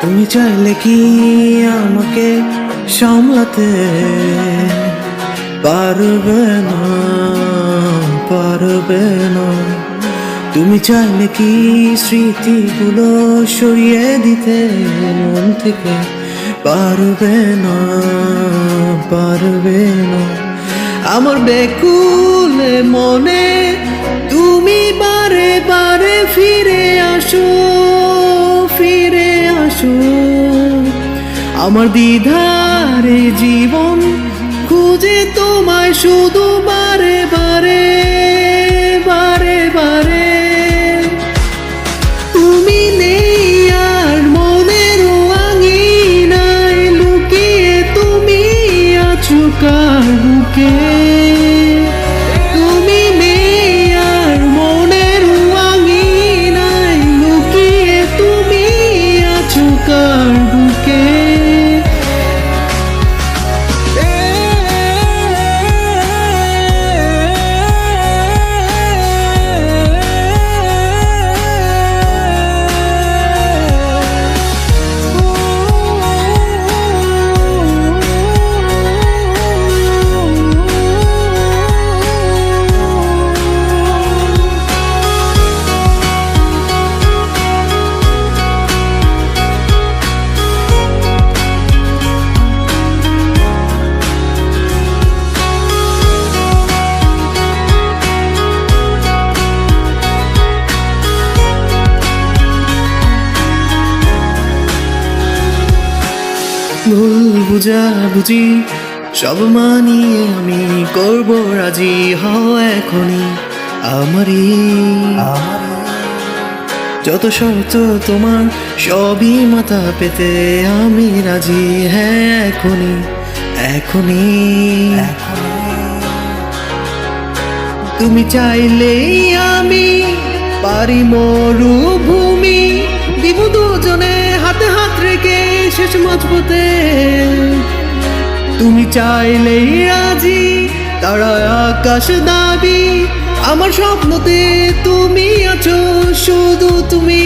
তুমি চাইলে কি আমাকে সামলাতে পারবে না পারবে না? তুমি চাইলে কি স্মৃতিগুলো সরিয়ে দিতে মন থেকে? পারবে না পারবে না। আমার বেকুলে আমার দ্বিধারে জীবন খুঁজে তোমায় শুধু বারে বারে বারে বারে। তুমি নেই আর মনের আঙিনায়, লুকিয়ে তুমি আছো কার বুকে? ভুল বুঝা বুঝি, সব মানিয়ে আমি করব রাজি হও এখনই আমারই। যত শর্ত তোমার, সবই মাথা পেতে আমি রাজি হ্যাঁ এখনই এখনই। তুমি চাইলেই আমি পারি মরুভূমি দিব দুজনে হাতে হাত রেখে শেষ মজবুতে তুমি চাইলেই আজি তারা আকাশ দাবি আমার স্বপ্নতে তুমি আছো শুধু তুমি।